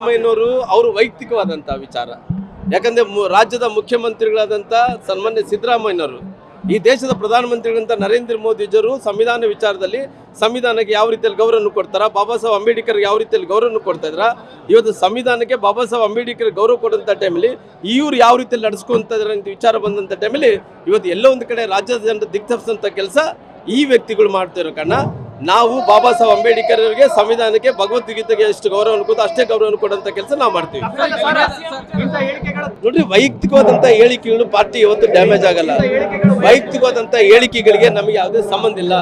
ಸಿದ್ದರಾಮಯ್ಯನವರು ಅವರು ವೈಯಕ್ತಿಕವಾದಂಥ ವಿಚಾರ. ಯಾಕಂದ್ರೆ ರಾಜ್ಯದ ಮುಖ್ಯಮಂತ್ರಿಗಳಾದಂಥ ಸನ್ಮಾನ್ಯ ಸಿದ್ದರಾಮಯ್ಯನವರು, ಈ ದೇಶದ ಪ್ರಧಾನಮಂತ್ರಿಗಳಂತ ನರೇಂದ್ರ ಮೋದಿಜರು ಸಂವಿಧಾನ ವಿಚಾರದಲ್ಲಿ ಸಂವಿಧಾನಕ್ಕೆ ಯಾವ ರೀತಿಯಲ್ಲಿ ಗೌರವ ಕೊಡ್ತಾರ, ಬಾಬಾ ಸಾಹೇಬ್ ಅಂಬೇಡ್ಕರ್ ಯಾವ ರೀತಿಯಲ್ಲಿ ಗೌರವ ಕೊಡ್ತಾ ಇದ್ರ? ಇವತ್ತು ಸಂವಿಧಾನಕ್ಕೆ ಬಾಬಾ ಸಾಹೇಬ್ ಅಂಬೇಡ್ಕರ್ ಗೌರವ ಕೊಡುವಂಥ ಟೈಮಲ್ಲಿ, ಇವ್ರು ಯಾವ ರೀತಿಯಲ್ಲಿ ನಡೆಸ್ಕೊಂತ ಅಂತ ವಿಚಾರ ಬಂದಂಥ ಟೈಮಲ್ಲಿ ಇವತ್ತು ಎಲ್ಲೋ ಒಂದು ಕಡೆ ರಾಜ್ಯದ ಜನರು ದಿಗ್ತಪ್ಪಿಸಂತ ಕೆಲಸ ಈ ವ್ಯಕ್ತಿಗಳು ಮಾಡ್ತಿರೋ ಕಾರಣ. ನಾವು ಬಾಬಾ ಸಾಹೇಬ್ ಅಂಬೇಡ್ಕರ್ ಅವರಿಗೆ ಸಂವಿಧಾನಕ್ಕೆ ಭಗವದ್ಗೀತೆಗೆ ಎಷ್ಟು ಗೌರವ ಕೊಡೋದು ಅಷ್ಟೇ ಗೌರವ ಕೊಡುವಂತ ಕೆಲಸ ನಾವು ಮಾಡ್ತೀವಿ. ನೋಡ್ರಿ ವೈಯಕ್ತಿಕವಾದಂತ ಹೇಳಿಕೆಗಳು ಪಾರ್ಟಿ ಇವತ್ತು ಡ್ಯಾಮೇಜ್ ಆಗಲ್ಲ. ವೈಯಕ್ತಿಕವಾದಂತ ಹೇಳಿಕೆಗಳಿಗೆ ನಮಗೆ ಯಾವುದೇ ಸಂಬಂಧ ಇಲ್ಲ.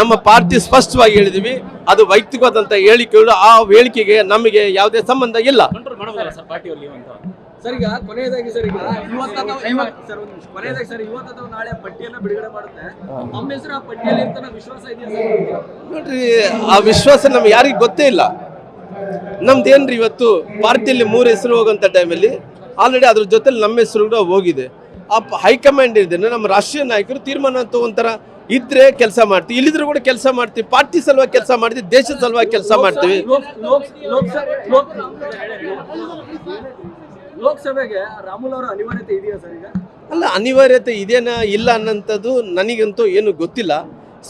ನಮ್ಮ ಪಾರ್ಟಿ ಸ್ಪಷ್ಟವಾಗಿ ಹೇಳಿದೀವಿ ಅದು ವೈಯಕ್ತಿಕವಾದಂತ ಹೇಳಿಕೆಗಳು ಆ ಹೇಳಿಕೆಗೆ ನಮಗೆ ಯಾವುದೇ ಸಂಬಂಧ ಇಲ್ಲ. ಸರ್ ಈಗ ಕೊನೆಯದಾಗಿ ಸರ್ ಈಗ ಇವತ್ತು ಸರ್ ಒಂದು ನಿಮಿಷ ಕೊನೆಯದಾಗಿ ಸರ್ ಇವತ್ತು ಅಥವಾ ನಾಳೆ ಪಟ್ಟಿಯನ್ನ ಬಿಡುಗಡೆ ಮಾಡುತ್ತೆ ನಮ್ಮ ಹೆಸರು ಆ ಪಟ್ಟಿಯಲ್ಲಿ ಇರ್ತಾನೆ ವಿಶ್ವಾಸ ಇದೆಯಾ ನೋಡ್ರಿ ಆ ವಿಶ್ವಾಸ ನಮ್ಗೆ ಯಾರಿಗೂ ಗೊತ್ತೇ ಇಲ್ಲ ನಮ್ದೇನ್ರಿ ಇವತ್ತು ಪಾರ್ಟಿಯಲ್ಲಿ ಮೂರು ಹೆಸರು ಹೋಗೋಂಥ ಟೈಮಲ್ಲಿ ಆಲ್ರೆಡಿ ಅದ್ರ ಜೊತೆಲಿ ನಮ್ಮ ಹೆಸರು ಕೂಡ ಹೋಗಿದೆ ಆ ಹೈಕಮಾಂಡ್ ಇದೆ ನಮ್ಮ ರಾಷ್ಟ್ರೀಯ ನಾಯಕರು ತೀರ್ಮಾನ ತಗೊಂತಾರ ಇದ್ರೆ ಕೆಲಸ ಮಾಡ್ತೀವಿ ಇಲ್ಲಿದ್ರು ಕೂಡ ಕೆಲಸ ಮಾಡ್ತೀವಿ ಪಾರ್ಟಿ ಸಲುವಾಗಿ ಕೆಲಸ ಮಾಡ್ತೀವಿ ದೇಶದ ಸಲುವಾಗಿ ಕೆಲಸ ಮಾಡ್ತೀವಿ ಲೋಕಸಭೆಗೆ ರಾಮುಲ್ ಅವರ ಅನಿವಾರ್ಯತೆ ಇದೆಯಾ ಸರ್ ಈಗ? ಅಲ್ಲ, ಅನಿವಾರ್ಯತೆ ಇದೇನಾ ಇಲ್ಲ ಅನ್ನೋಂಥದ್ದು ನನಗಂತೂ ಏನು ಗೊತ್ತಿಲ್ಲ.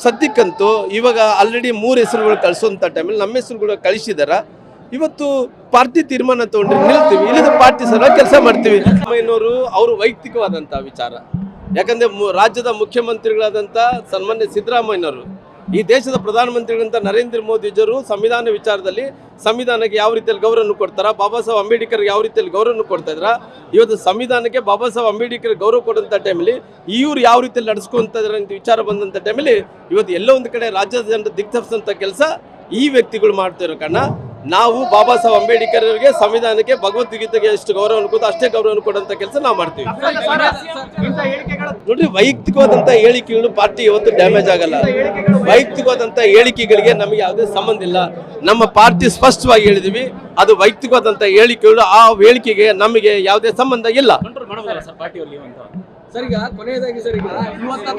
ಸದ್ಯಕ್ಕಂತೂ ಇವಾಗ ಆಲ್ರೆಡಿ ಮೂರು ಹೆಸರುಗಳು ಕಳಿಸೋಂಥ ಟೈಮಲ್ಲಿ ನಮ್ಮ ಹೆಸರುಗಳು ಕಳಿಸಿದಾರ. ಇವತ್ತು ಪಾರ್ಟಿ ತೀರ್ಮಾನ ತಗೊಂಡ್ರೆ ನಿಲ್ತೀವಿ, ಇಲ್ಲದ ಪಾರ್ಟಿ ಸಲ ಕೆಲಸ ಮಾಡ್ತೀವಿ. ಸಿದ್ದರಾಮಯ್ಯನವರು ಅವರು ವೈಯಕ್ತಿಕವಾದಂಥ ವಿಚಾರ. ಯಾಕಂದರೆ ರಾಜ್ಯದ ಮುಖ್ಯಮಂತ್ರಿಗಳಾದಂಥ ಸನ್ಮಾನ್ಯ ಸಿದ್ದರಾಮಯ್ಯನವರು ಈ ದೇಶದ ಪ್ರಧಾನಮಂತ್ರಿಗಳಂತ ನರೇಂದ್ರ ಮೋದಿಜರು ಸಂವಿಧಾನ ವಿಚಾರದಲ್ಲಿ ಸಂವಿಧಾನಕ್ಕೆ ಯಾವ ರೀತಿಯಲ್ಲಿ ಗೌರವ ಕೊಡ್ತಾರ? ಬಾಬಾ ಸಾಹೇಬ್ ಅಂಬೇಡ್ಕರ್ ಯಾವ ರೀತಿಯಲ್ಲಿ ಗೌರವ ಕೊಡ್ತಾ ಇದ್ರ? ಇವತ್ತು ಸಂವಿಧಾನಕ್ಕೆ ಬಾಬಾ ಸಾಹೇಬ್ ಅಂಬೇಡ್ಕರ್ ಗೌರವ ಕೊಡುವಂಥ ಟೈಮಲ್ಲಿ ಇವರು ಯಾವ ರೀತಿಯಲ್ಲಿ ನಡೆಸ್ಕೊಂತ ಇದ್ದಾರೆ ಅಂತ ವಿಚಾರ ಬಂದಂಥ ಟೈಮಲ್ಲಿ ಇವತ್ತು ಎಲ್ಲೋ ಒಂದು ಕಡೆ ರಾಜ್ಯದ ಜನರು ದಿಗ್ತಪ್ಪಿಸಂತ ಕೆಲಸ ಈ ವ್ಯಕ್ತಿಗಳು ಮಾಡ್ತಿರೋ ಕಾರಣ ನಾವು ಬಾಬಾ ಸಾಹೇಬ್ ಅಂಬೇಡ್ಕರ್ ಅವರಿಗೆ ಸಂವಿಧಾನಕ್ಕೆ ಭಗವದ್ಗೀತೆಗೆ ಎಷ್ಟು ಗೌರವ ಕೊಡೋದು ಅಷ್ಟೇ ಗೌರವ ಕೊಡುವಂತ ಕೆಲಸ ನಾವು ಮಾಡ್ತೀವಿ. ನೋಡ್ರಿ ವೈಯಕ್ತಿಕವಾದಂತ ಹೇಳಿಕೆಗಳು ಪಾರ್ಟಿ ಇವತ್ತು ಡ್ಯಾಮೇಜ್ ಆಗಲ್ಲ. ವೈಯಕ್ತಿಕವಾದಂತ ಹೇಳಿಕೆಗಳಿಗೆ ನಮಗೆ ಯಾವುದೇ ಸಂಬಂಧ ಇಲ್ಲ. ನಮ್ಮ ಪಾರ್ಟಿ ಸ್ಪಷ್ಟವಾಗಿ ಹೇಳಿದೀವಿ ಅದು ವೈಯಕ್ತಿಕವಾದಂತ ಹೇಳಿಕೆಗಳು ಆ ಹೇಳಿಕೆಗೆ ನಮಗೆ ಯಾವುದೇ ಸಂಬಂಧ ಇಲ್ಲ. ಸರ್ ಈಗ ಕೊನೆಯದಾಗಿ ಸರ್ ಈಗ ಇವತ್ತು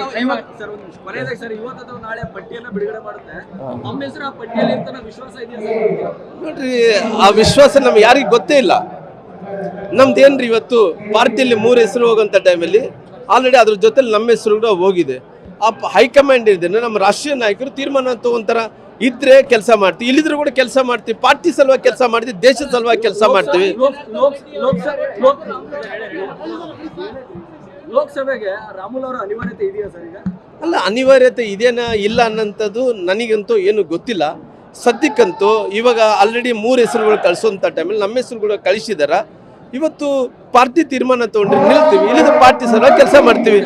ಸರ್ ಒಂದು ನಿಮಿಷ ಕೊನೆಯದಾಗಿ ಸರ್ ಇವತ್ತು ಅಥವಾ ನಾಳೆ ಪಟ್ಟಿಯನ್ನ ಬಿಡುಗಡೆ ಮಾಡುತ್ತೆ ನಮ್ಮ ಹೆಸರು ಆ ಪಟ್ಟಿಯಲ್ಲಿ ಇರ್ತಾನೆ ವಿಶ್ವಾಸ ಇದೆಯಾ ನೋಡ್ರಿ ಆ ವಿಶ್ವಾಸ ನಮ್ಗೆ ಯಾರಿಗೂ ಗೊತ್ತೇ ಇಲ್ಲ ನಮ್ದೇನ್ರಿ ಇವತ್ತು ಪಾರ್ಟಿಯಲ್ಲಿ ಮೂರು ಹೆಸರು ಹೋಗೋಂಥ ಟೈಮಲ್ಲಿ ಆಲ್ರೆಡಿ ಅದ್ರ ಜೊತೆಲಿ ನಮ್ಮ ಹೆಸರು ಕೂಡ ಹೋಗಿದೆ ಆ ಹೈಕಮಾಂಡ್ ಇದೆ ನಮ್ಮ ರಾಷ್ಟ್ರೀಯ ನಾಯಕರು ತೀರ್ಮಾನ ತಗೊಂತಾರ ಇದ್ರೆ ಕೆಲಸ ಮಾಡ್ತೀವಿ ಇಲ್ಲಿದ್ರು ಕೂಡ ಕೆಲಸ ಮಾಡ್ತೀವಿ ಪಾರ್ಟಿ ಸಲುವಾಗಿ ಕೆಲಸ ಮಾಡ್ತೀವಿ ದೇಶದ ಸಲುವಾಗಿ ಕೆಲಸ ಮಾಡ್ತೀವಿ ಲೋಕಸಭೆಗೆ ರಾಮುಲ್ ಅವರ ಅನಿವಾರ್ಯತೆ ಇದೆಯಾ ಸರ್ ಈಗ? ಅಲ್ಲ, ಅನಿವಾರ್ಯತೆ ಇದೇನಾ ಇಲ್ಲ ಅನ್ನೋಂಥದ್ದು ನನಗಂತೂ ಏನು ಗೊತ್ತಿಲ್ಲ. ಸದ್ಯಕ್ಕಂತೂ ಇವಾಗ ಆಲ್ರೆಡಿ ಮೂರು ಹೆಸರುಗಳು ಕಳಿಸೋಂಥ ಟೈಮಲ್ಲಿ ನಮ್ಮ ಹೆಸರುಗಳು ಕಳಿಸಿದಾರ. ಇವತ್ತು ಪಾರ್ಟಿ ತೀರ್ಮಾನ ತಗೊಂಡ್ರೆ ನಿಲ್ತೀವಿ, ಇಲ್ಲದ ಪಾರ್ಟಿ ಸಲ ಕೆಲಸ ಮಾಡ್ತೀವಿ.